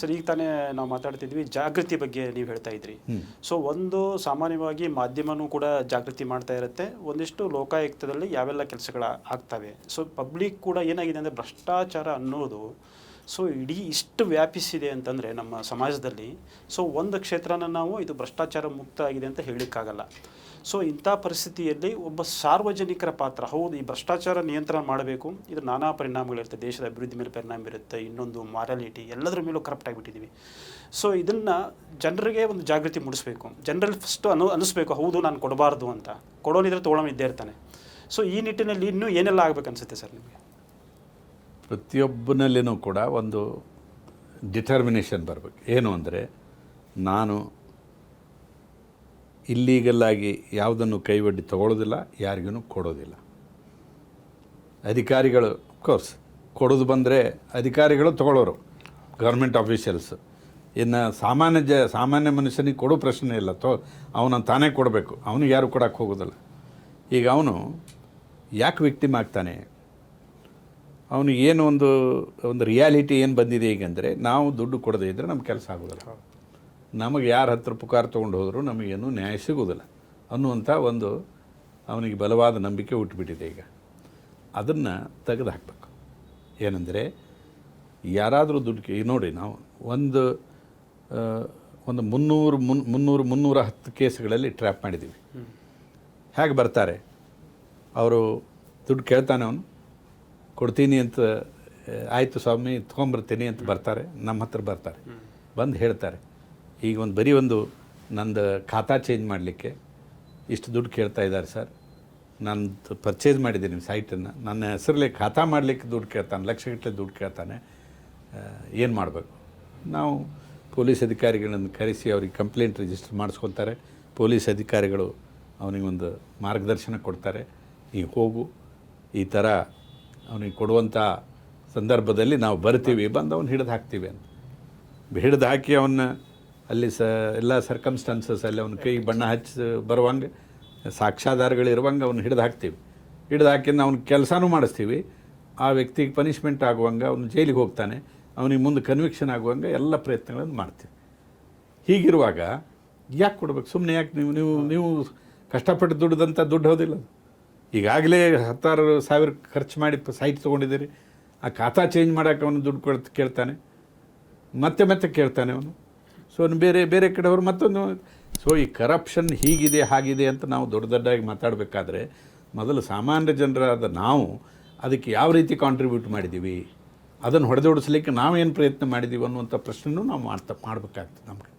Sir ಈಗ ತಾನೇ ನಾವು ಮಾತಾಡ್ತಿದ್ವಿ ಜಾಗೃತಿ ಬಗ್ಗೆ ನೀವು ಹೇಳ್ತಾ ಇದ್ರಿ. ಸೊ ಒಂದು ಸಾಮಾನ್ಯವಾಗಿ ಮಾಧ್ಯಮನೂ ಕೂಡ ಜಾಗೃತಿ ಮಾಡ್ತಾ ಇರುತ್ತೆ. ಒಂದಿಷ್ಟು ಲೋಕಾಯುಕ್ತದಲ್ಲಿ ಯಾವೆಲ್ಲ ಕೆಲಸಗಳ ಆಗ್ತವೆ. ಸೊ ಪಬ್ಲಿಕ್ ಕೂಡ ಏನಾಗಿದೆ ಅಂದರೆ ಭ್ರಷ್ಟಾಚಾರ ಅನ್ನೋದು ಸೊ ಇಡೀ ಇಷ್ಟು ವ್ಯಾಪಿಸಿದೆ ಅಂತಂದರೆ ನಮ್ಮ ಸಮಾಜದಲ್ಲಿ, ಸೊ ಒಂದು ಕ್ಷೇತ್ರನ ನಾವು ಇದು ಭ್ರಷ್ಟಾಚಾರ ಮುಕ್ತ ಆಗಿದೆ ಅಂತ ಹೇಳಲಿಕ್ಕಾಗಲ್ಲ ಸೊ ಇಂಥ ಪರಿಸ್ಥಿತಿಯಲ್ಲಿ ಒಬ್ಬ ಸಾರ್ವಜನಿಕರ ಪಾತ್ರ, ಹೌದು, ಈ ಭ್ರಷ್ಟಾಚಾರ ನಿಯಂತ್ರಣ ಮಾಡಬೇಕು, ಇದು ನಾನಾ ಪರಿಣಾಮಗಳಿರುತ್ತೆ ದೇಶದ ಅಭಿವೃದ್ಧಿ ಮೇಲೆ ಪರಿಣಾಮ ಬೀರುತ್ತೆ ಇನ್ನೊಂದು ಮಾರಾಲಿಟಿ, ಎಲ್ಲದರ ಮೇಲೂ ಕರಪ್ಟ್ ಆಗಿಬಿಟ್ಟಿದ್ದೀವಿ ಸೊ ಇದನ್ನು ಜನರಿಗೆ ಒಂದು ಜಾಗೃತಿ ಮೂಡಿಸ್ಬೇಕು, ಜನರಲ್ಲಿ ಫಸ್ಟು ಅನು, ಅನಿಸ್ಬೇಕು, ಹೌದು, ನಾನು ಕೊಡಬಾರ್ದು ಅಂತ. ಕೊಡೋನಿದ್ರೆ ತೊಗೊಳೋನಿದ್ದೇ ಇರ್ತಾನೆ. ಸೊ ಈ ನಿಟ್ಟಿನಲ್ಲಿ ಇನ್ನೂ ಏನೆಲ್ಲ ಆಗ್ಬೇಕು ಅನ್ಸುತ್ತೆ ಸರ್ ನಿಮಗೆ? ಪ್ರತಿಯೊಬ್ಬನಲ್ಲಿನೂ ಕೂಡ ಒಂದು ಡಿಟರ್ಮಿನೇಷನ್ ಬರಬೇಕು. ಏನು ಅಂದರೆ, ನಾನು ಇಲ್ಲೀಗಲ್ಲಾಗಿ ಯಾವುದನ್ನು ಕೈವಡ್ಡಿ ತಗೊಳ್ಳೋದಿಲ್ಲ ಯಾರಿಗೂ ಕೊಡೋದಿಲ್ಲ. ಅಧಿಕಾರಿಗಳು ಕೋರ್ಸ್ ಕೊಡೋದು ಬಂದರೆ ಅಧಿಕಾರಿಗಳು ತಗೊಳ್ಳೋರು ಗೌರ್ಮೆಂಟ್ ಆಫೀಷಿಯಲ್ಸ್ ಇನ್ನು ಸಾಮಾನ್ಯ ಜ, ಸಾಮಾನ್ಯ ಮನುಷ್ಯನಿಗೆ ಕೊಡೋ ಪ್ರಶ್ನೆ ಇಲ್ಲ. ತೋ, ಅವನನ್ನು ತಾನೇ ಕೊಡಬೇಕು. ಅವನಿಗೆ ಯಾರು ಕೊಡೋಕ್ಕೆ ಹೋಗೋದಿಲ್ಲ. ಈಗ ಅವನು ಯಾಕೆ ವ್ಯಕ್ತಿಮ್ ಆಗ್ತಾನೆ? ಅವನಿಗೆ ಏನು ಒಂದು ಒಂದು ರಿಯಾಲಿಟಿ ಏನು ಬಂದಿದೆ ಈಗ ಅಂದರೆ ನಾವು ದುಡ್ಡು ಕೊಡದೇ ಇದ್ದರೆ ನಮ್ಮ ಕೆಲಸ ಆಗೋದಿಲ್ಲ. ನಮಗೆ ಯಾರ ಹತ್ರ ಪುಕಾರ ತೊಗೊಂಡು ಹೋದರೂ ನಮಗೇನು ನ್ಯಾಯ ಸಿಗೋದಿಲ್ಲ. ಅನ್ನುವಂಥ ಒಂದು ಅವನಿಗೆ ಬಲವಾದ ನಂಬಿಕೆ ಹುಟ್ಟುಬಿಟ್ಟಿದೆ ಈಗ. ಅದನ್ನು ತೆಗೆದು ಹಾಕಬೇಕು ಏನಂದರೆ ಯಾರಾದರೂ ದುಡ್ಡು ಕೇ- ಈಗ ನೋಡಿ ನಾವು ಒಂದು ಒಂದು ಮುನ್ನೂರು ಮುನ್ ಮುನ್ನೂರು ಮುನ್ನೂರ ಹತ್ತು ಕೇಸ್ಗಳಲ್ಲಿ ಟ್ರ್ಯಾಪ್ ಮಾಡಿದ್ದೀವಿ. ಹೇಗೆ ಬರ್ತಾರೆ? ಅವರು ದುಡ್ಡು ಕೇಳ್ತಾನೆ ಅವನು. ಕೊಡ್ತೀನಿ ಅಂತ ಆಯಿತು ಸ್ವಾಮಿ ತೊಗೊಂಬರ್ತೀನಿ ಅಂತ ಬರ್ತಾರೆ. ನಮ್ಮ ಹತ್ರ ಬರ್ತಾರೆ. ಬಂದು ಹೇಳ್ತಾರೆ. ಈಗ ಒಂದು ಬರೀ ಒಂದು ನಂದು ಖಾತಾ ಚೇಂಜ್ ಮಾಡಲಿಕ್ಕೆ ಇಷ್ಟು ದುಡ್ಡು ಕೇಳ್ತಾ ಇದ್ದಾರೆ ಸರ್. ನಾನು ಪರ್ಚೇಸ್ ಮಾಡಿದ್ದೀನಿ ಸೈಟನ್ನು ನನ್ನ ಹೆಸರಲ್ಲಿ ಖಾತಾ ಮಾಡಲಿಕ್ಕೆ ದುಡ್ಡು ಕೇಳ್ತಾನೆ ಲಕ್ಷಗಟ್ಟಲೆ ದುಡ್ಡು ಕೇಳ್ತಾನೆ. ಏನು ಮಾಡಬೇಕು? ನಾವು ಪೊಲೀಸ್ ಅಧಿಕಾರಿಗಳನ್ನು ಕರೆಸಿ ಅವ್ರಿಗೆ ಕಂಪ್ಲೇಂಟ್ ರಿಜಿಸ್ಟರ್ ಮಾಡಿಸ್ಕೊತಾರೆ ಪೊಲೀಸ್ ಅಧಿಕಾರಿಗಳು ಅವನಿಗೆ ಒಂದು ಮಾರ್ಗದರ್ಶನ ಕೊಡ್ತಾರೆ. ನೀವು ಹೋಗು ಈ ಥರ ಅವನಿಗೆ ಕೊಡುವಂಥ ಸಂದರ್ಭದಲ್ಲಿ ನಾವು ಬರ್ತೀವಿ, ಬಂದು ಅವ್ನು ಹಿಡಿದು ಹಾಕ್ತೀವಿ ಅಂತ. ಹಿಡಿದು ಹಾಕಿ ಅವನ್ನ ಅಲ್ಲಿ ಸ, ಎಲ್ಲ ಸರ್ಕಮ್ಸ್ಟಾನ್ಸಸ್ ಅಲ್ಲಿ ಅವನ ಕೈ ಬಣ್ಣ ಹಚ್ಚಿ ಬರುವಂಗೆ ಸಾಕ್ಷಾಧಾರಗಳಿರುವಂಗೆ ಅವನು ಹಿಡಿದು ಹಾಕ್ತೀವಿ. ಹಿಡಿದು ಹಾಕಿಂದ ಅವ್ನ ಕೆಲಸನೂ ಮಾಡಿಸ್ತೀವಿ. ಆ ವ್ಯಕ್ತಿಗೆ ಪನಿಷ್ಮೆಂಟ್ ಆಗುವಂಗೆ ಅವನು ಜೈಲಿಗೆ ಹೋಗ್ತಾನೆ. ಅವನಿಗೆ ಮುಂದೆ ಕನ್ವಿಕ್ಷನ್ ಆಗುವಂಗೆ ಎಲ್ಲ ಪ್ರಯತ್ನಗಳನ್ನು ಮಾಡ್ತೀವಿ. ಹೀಗಿರುವಾಗ ಯಾಕೆ ಕೊಡ್ಬೇಕು? ಸುಮ್ಮನೆ ಯಾಕೆ ನೀವು ನೀವು ನೀವು ಕಷ್ಟಪಟ್ಟು ದುಡ್ದಂಥ ದುಡ್ಡು ಹೋದಿಲ್ಲ. ಈಗಾಗಲೇ ಹತ್ತಾರು ಸಾವಿರ ಖರ್ಚು ಮಾಡಿ ಸೈಟ್ ತೊಗೊಂಡಿದ್ದೀರಿ. ಆ ಖಾತಾ ಚೇಂಜ್ ಮಾಡೋಕೆ ಅವನು ದುಡ್ಡು ಕೊಡ್ತ ಕೇಳ್ತಾನೆ. ಮತ್ತೆ ಮತ್ತೆ ಕೇಳ್ತಾನೆ ಅವನು. ಸೊ ಬೇರೆ ಬೇರೆ ಕಡೆಯವರು ಮತ್ತೊಂದು ಸೊ ಈ ಕರಪ್ಷನ್ ಹೀಗಿದೆ, ಹಾಗಿದೆ ಅಂತ ನಾವು ದೊಡ್ಡ ದೊಡ್ಡಾಗಿ ಮಾತಾಡಬೇಕಾದ್ರೆ, ಮೊದಲು ಸಾಮಾನ್ಯ ಜನರಾದ ನಾವು ಅದಕ್ಕೆ ಯಾವ ರೀತಿ ಕಾಂಟ್ರಿಬ್ಯೂಟ್ ಮಾಡಿದ್ದೀವಿ? ಅದನ್ನು ಹೊಡೆದೋಡಿಸ್ಲಿಕ್ಕೆ ನಾವೇನು ಪ್ರಯತ್ನ ಮಾಡಿದ್ದೀವಿ ಅನ್ನುವಂಥ ಪ್ರಶ್ನೆನೂ ನಾವು ಮಾಡ್ತಾ, ಮಾಡಬೇಕಾಗ್ತದೆ ನಮಗೆ.